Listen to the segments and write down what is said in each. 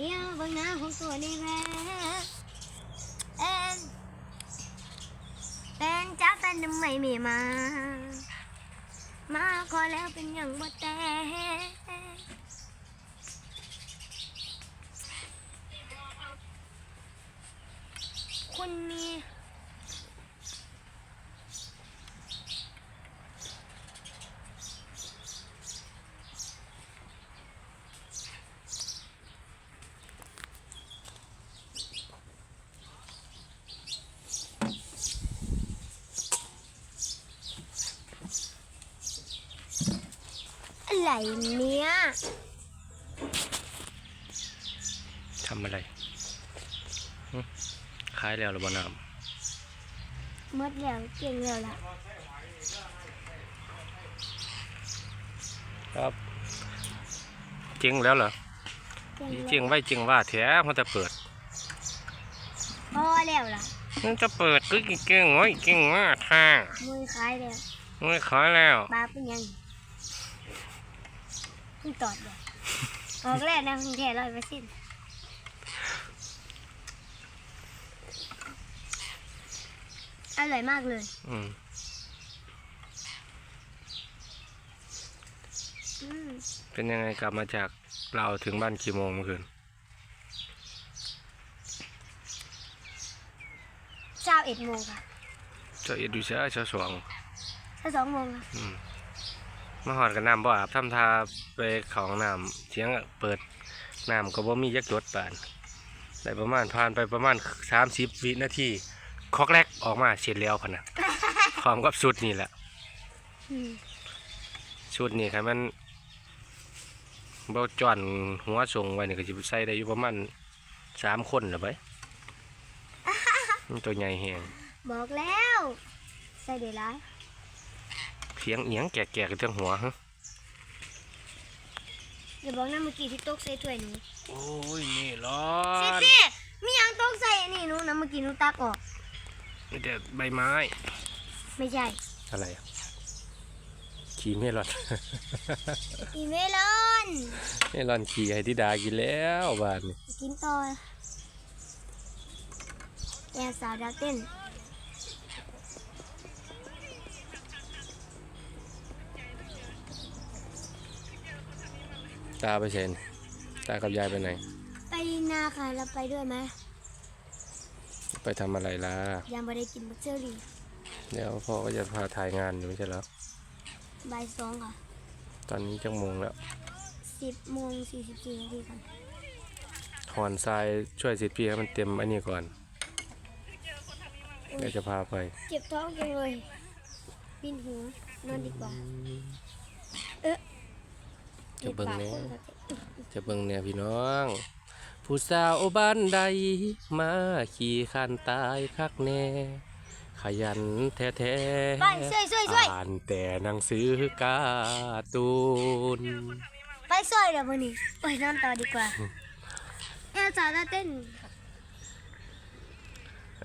เลี้ยวบางน้าของตัวนี่แม่เอนเป็นจ้าแฟนทำไมไม่มา มาขอแล้วเป็นอย่างบ่แต่คุณมี อะไรเนี่ยทำอะไรหึขายแล้วหรือบ่น้หมดแล้วเก่งแล้วล่ะำครับจริงแล้วเหรอเก่งจริงไว้จริงว่าแท้มันจะเปิดพอแล้วล่ะมันจะเปิดก็เก่งไว้เก่งว่าทางมือคล้ายแล้วไม่ขายแล้วบาเป็นยัง เพิ่งตอดเลยออกแรกนะคุณแท้ร้อยเปอร์เซ็นต์อร่อยมากเลย อืมอืมเป็นยังไงกลับมาจากเราวถึงบ้านกี่โมงเมื่อคืนเช้าเอ็ดโมงค่ะเจ้าเอ็ดดูเช้าเช้าสองเช้าสองโมงค่ะอืม มาหอดกับน้ำบ่อาบทำทาไปเของน้ำเสียงเปิดน้ำก็บ่มียักหยดปานได้ประมาณผ่านไปประมาณสามสิบวินาทีคอกแรกออกมาเสร็จแล้วพะนะพร้อมกับสุดนี่แหละอืมชุดนี่ครับมันเบาจอนหัวส่งไว้นี่ก็จะใส่ได้อยู่ประมาณสามคนหรือไปมันตัวใหญ่แหงบอกแล้ว ใส่เดี๋ยวร้ายเสียงเอียงแก่ๆกับเรื่องหัวฮะอย่าบอกนะเมื่อกี้ที่ตกใส่ถ้วยหนูโอ้ยนี่ร้อเซ็นสิมีหยังตกใส่อันนี่หนูนะเมื่อกี้หนูตักออกมีแต่ใบไม้ ไม่ใช่ อะไรอะขี่เมลอน อีเมลอน เมลอนขี่ให้ทิดากินแล้วบ้านนี่กินต่อแอนสาวดาวเต้น ตาไปเซ็นตากับยายไปไหน ไปนาค่ะเราไปด้วยไหมไปทำอะไรล่ะ ยังไม่ได้กินบักเชอรี่เดี๋ยวพ่อก็จะพาถ่ายงานอยู่ไม่ใช่เหรอบ่ายสองค่ะ ตอนนี้จังโมงแล้วสิบโมงสี่สิบสี่นาทีค่ะหอนทรายช่วยสิทธิ์พี่ให้มันเต็มอันนี้ก่อนเดี๋ยวจะพาไป เจ็บท้องจังเลยบินหัวนอนดีกว่า จะเบิ่งเจ็แน่บปากคนค่ะจะเบิ่งแน่พี่น้อง ผู้สาวบ้านใด มาขี่ขันตายคักแน่ ขยันแท้ไปช่วยช่วยช่วยอ่านแต่หนังสือการ์ตูนไปช่วยเดี๋ยววันนี้ไปนอนต่อดีกว่าแอนสาวดาวเต้น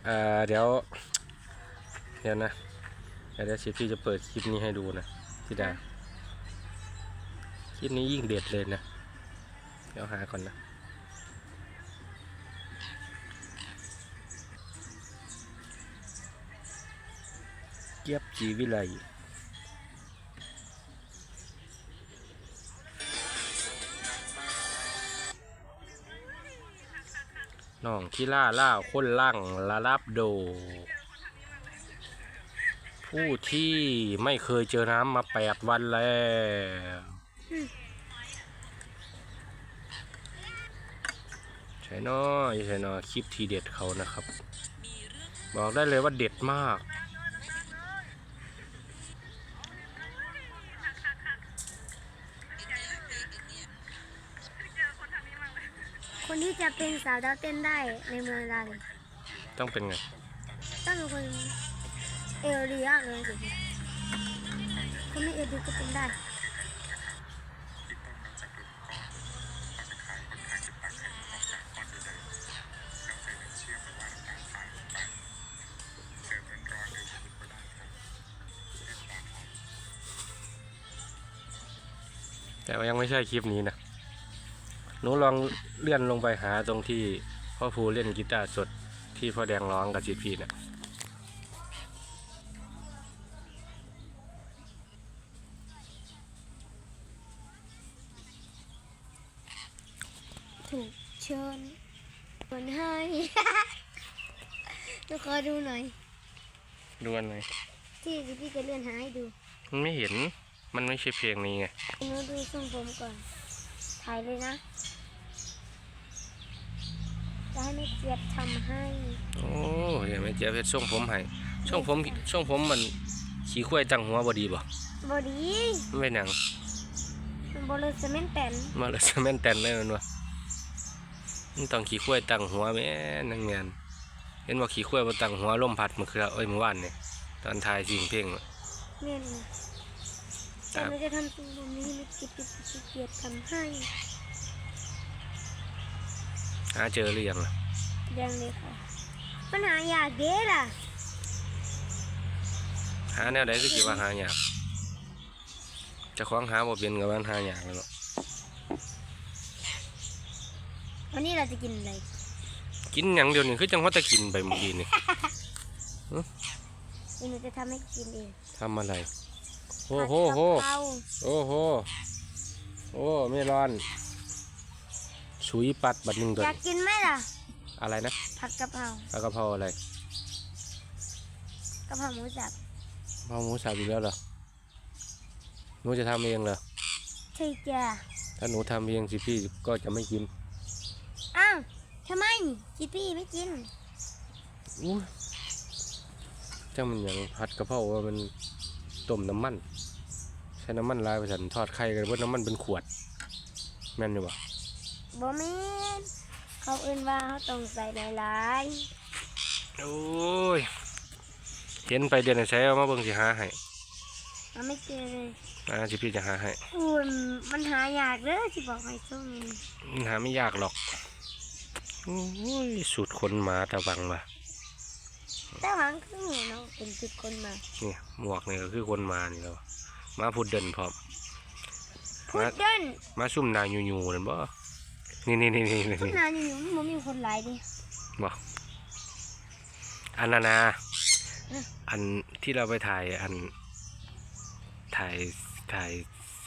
เอ่อเดี๋ยว เดี๋ยวนะเดี๋ยวสิพี่จะเปิดคลิปนี้ให้ดูนะพี่ดาค ลิปนี้ยิ่งเด็ดเลยนะ เดี๋ยวหาก่อนนะ เกียบจีวิไลน้องที่ล่าล่าคนลั่งละรับโด ผู้ที่ไม่เคยเจอน้ำมาแปดวันแล้ว ใช่น้อยใช่น้อยคลิปทีเด็ดเขานะครับ บอกได้เลยว่าเด็ดมากคนที่จะเป็นสาวดาวเต้นได้ในเมืองเราเลยต้องเป็นไง ต้องเป็นคนเอวดีมากเลยสิคนไม่เอวดีก็เป็นได้ แต่ว่ายังไม่ใช่คลิปนี้นะหนูลองเลื่อนลงไปหาตรงที่พ่อภูเล่นกีตาร์สดที่พ่อแดงร้องกับจิตพีน่ะถูกเชิญคนให้ดูขอดูหน่อย ดูอันไหนที่พี่จะเลื่อนหาให้ดูมันไม่เห็น มันไม่ใช่เพลงนี้ไงหนูดูทรงผมก่อน ถ่ายเลยนะ จะให้แม่เจี๊ยบทำให้โอ้ยไม่เจ๊เพชรช่วงผมให้ช่วงผมช่วงผมมันขี้ข้วยตั้งหัวบดีบ่บอดีมันไม่หนังมันบอเลยสเมนแตนมาเลยแม่นแตนเลยมันวะมันต้องขี้ข้วยตั้งหัวแม่นังงานเห็นว่าขี้ข้วยมันตั้งหัวลมพัดเมื่อคืนเอ้ยเมื่อวานเนี่ยตอนถ่ายสิ่งเพลงน่ะเม่นนะครั แต่บเราจะทำทรงผมนี้ให้แม่เจี๊ยบขี้เกียจทำให้หาเจอหรือยังล่ะยังเลยค่ะปัญหาอยากเด้ล่ะหาแนวใดก็คิดว่าหายากเจะคล้าของหาบ่เป็นกับมันหายากแล้วเนาะวันนี้เราจะกินอะไรกินอย่างเดียวนี่คือจังว่าจะกินไปเมื่อกี้นี่เดี๋ยวหนูจะทำให้กินเองทำอะไร โอ้โหโหโอ้โหโอ้ไม่ร้อนชุยปัดบัดหนึ่งตัวอยากกินไหมล่ะ อะไรนะผัดกะเพราปลากะเพราอะไรกะเพราหมูสับกะเพราหมูสับอีกแล้วเหรอหนูจะทำเองเหรอใช่จ้ะถ้าหนูทำเองสิพี่ก็จะไม่กินอ้าวทำไมจิพี่ไม่กินอู้จังมันอย่างผัดกะเพราว่ามันต้มน้ำมัน ใช้น้ำมันลายไปสันทอดไข่กันว่าน้ำมันเป็นขวด แม่นอยู่ปะบ่แม่นเขาเอื่นว่าเขาต้องใส่หลายโอ้ยเห็นไปเดือนไหนใช้เอามาเบิ่งสิหาให้ๆมันไม่เจอเลยอ่าสิพี่จะหาให้อุ่นมันหายากเด้อที่บอกให้ช่วงนี้มันหาไม่ยากหรอกโอ้ยสูตรคนหมาตะบังมาแต่หวังคือหนูเนาะเป็นจุดคนมาเนี่ยหมวกนี่ก็คือคนหมานี่แล้ว มาพูดเดินพร้อมพุดเดิ้ลมาซุ่มนายยูๆนั่นบ่นี่นี่นี่นี่ทุกนี่นานอยู่ๆมันมีคนหลายดิบ่อันนานาอืมอันที่เราไปถ่ายอันถ่ายถ่าย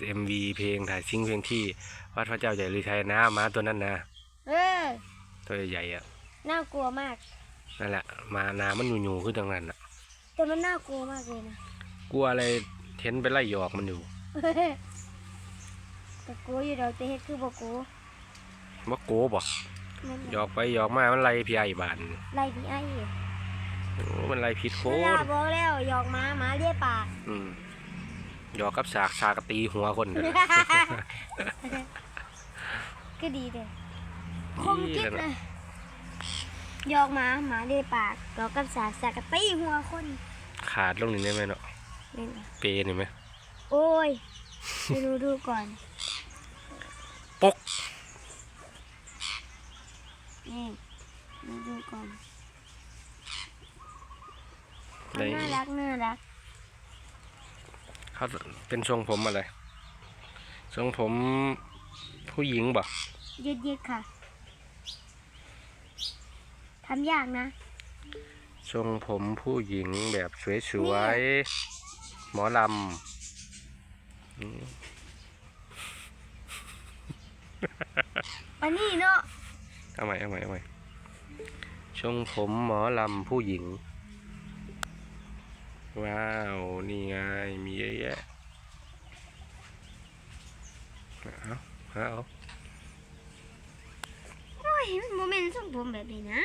เอ็มวีเพลงถ่ายซิงค์เพลงที่วัดพระเจ้าใหญ่ลือชัยนะมาตัวนั้นนะเออตัวใหญ่ๆอะน่ากลัวมากนั่นแหละมานามันยูๆคือตรงนั้นอะแต่มันน่ากลัวมากเลยนะกลัวอะไร เห็นไปไล่หยอกมันอยู่แต่กูอยู่เราจะเฮ็ดคือบ่กูว่าโกบ่มันหยอกไปหยอกมามันไล่พี่ไอ้บานไล่พี่ไอ้โอ้มันไล่ผิดโคเวลาตรบอกแล้วหยอกหมาหมาเรียกปากอืมหยอกกับสากสากตีหัวคนเด้อก็ดีเลยคดีมกิ๊บแล้วนะเลยหยอกหมาหมาเรียกปากหยอกกับสากสากกะตีหัวคน ขาดลงนี่ได้ไหมเนาะ นี่นะเปย์นี่ไหมโอ้ยไปดูดูก่อน ปก นี่ดูดูก่อนในน่ารักน่ารักเขาเป็นทรงผมอะไร ทรงผมผู้หญิงบ่ยืดยืดๆค่ะทำยากนะ ทรงผมผู้หญิงแบบสวยๆ หมอลำอืมอันนี้เนาะเอาใหม่เอาใหม่เอาใหม่ทรงผมหมอลำผู้หญิง ว้าว นี่ไง มีเยอะแยะเอาเอาโอ้ยมันโมเมนต์ส่งผมแบบนี้นะ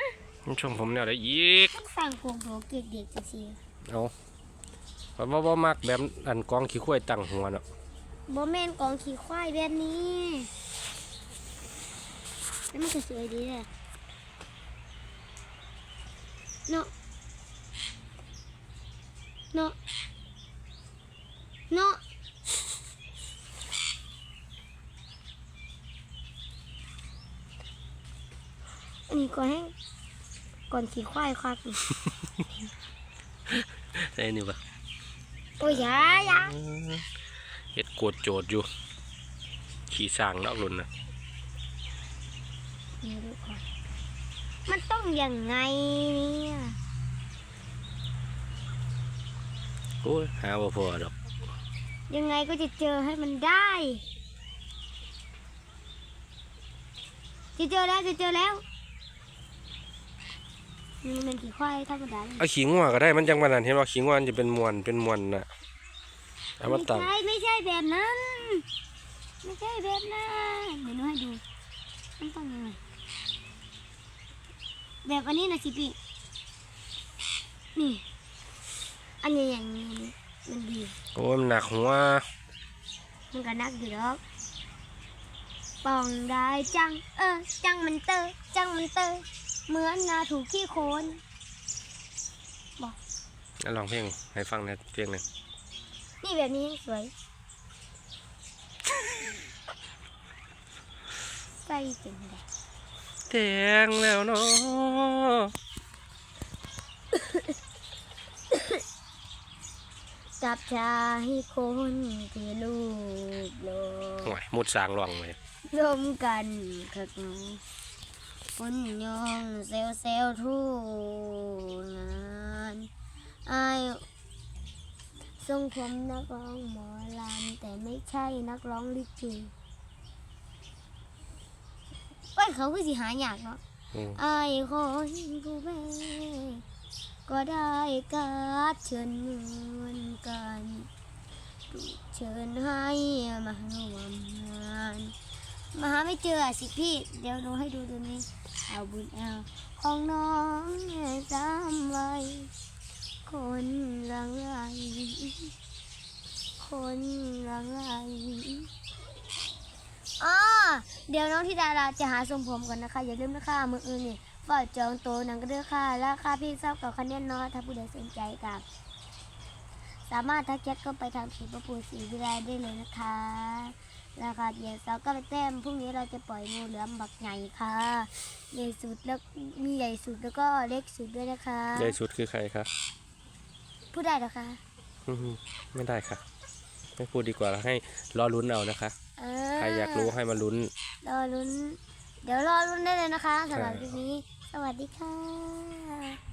ทรงผมแนวได้อีกมันสั่งผมโหเกด็กๆเสียเอา เพราะว่าบ่มักแบบอันกองขี้ข้วยตั้งหัวเนาะโมเมนต์กองขี่ควายแบบนี้แล้วมันก็สวยดีเลยเนาะเนาะเนาะอันนี้ก่อนให้ก่อนขี่ควายควักนี่ใช่นี่ปะ โอ้ยอยาอยาเฮ็ดโกดโจดอยู่ ขี่สร้างนอกรุ่นนะนี่ดูก่อนมันต้องยังไงเนี่ยโอ้ยหาบ่พอดอก ยังไงก็จะเจอให้มันได้ จะเจอแล้วจะเจอแล้วนี่ มันเป็นขี่ควายธรรมดาเลยเอาขิงว่าก็ได้มันจังว่านั้นเห็นว่าขิงว่ามันจะเป็นมวนเป็นมวนน่ะเอามาตั้งไม่ใช่ไม่ใช่แบบนั้น ไม่ใช่แบบนั้นเดี๋ยวหนูให้ดูมันต้องยังไงแบบอันนี้นะสิพี่นี่ อันนี้อย่างนี้มันดี โอ้ยมันหนักหัวมันก็นักอยู่หรอกปองได้จัง เออ จังมันเตอจังมันเตอ เหมือนนาถูกขี้โคลนอะลองเพลงให้ฟังหนะเพลงหนึงนี่แบบนี้สวย ใส่เจ๋งเลยแดงแล้วเนาะจับชายคนที่ลูกโลก โอ้ยมุดสางร่องเลย ร่วมกันคึกฝน ยองเซลเซลทุกงานอายทรงผมนักร้องหมอลำแต่ไม่ใช่นักร้องลิเกเอ้ยเขาคือสิหาอยากเนาะอืมอายคนผู้แม่ก็ได้การดเชิญเหมือนกันถูกเชิญให้มาร่วมงาน มาหาไม่เจอสิพี่ เดี๋ยวหนูให้ดูตัวนี้ เอาบุญเอาของน้องเนี่ยจำไว้คนรังไหลคนรังไหลอ๋อเดี๋ยวน้องธิดาราจะหาทรงผมก่อนนะคะ อย่าลืมนะคะมืออื่นนี่ฝากจองโตหนังกระเดือค่ะราคาพี่ทราบกับคะแนนน้อยถ้าผู้ใดสนใจกับสามารถทักแชทเข้าไปทางเพจประปูสีวิไลได้เลยนะคะ ราคาเหยียดเสาก็ไปแต้มพรุ่งนี้เราจะปล่อยงูเหลือมบักใหญ่ค่ะ ใหญ่สุดแล้วมีใหญ่สุดแล้วก็เล็กสุดด้วยนะคะ ใหญ่สุดคือใครคะพูดได้เหรอคะอื้อหือไม่ได้ค่ะ ไม่พูดดีกว่าแล้วให้รอลุ้นเอานะคะเอใครอยากรู้ให้มาลุ้น รอลุ้น เดี๋ยวรอลุ้นได้เลยนะคะสำหรับใช่คลิปนี้ สวัสดีค่ะ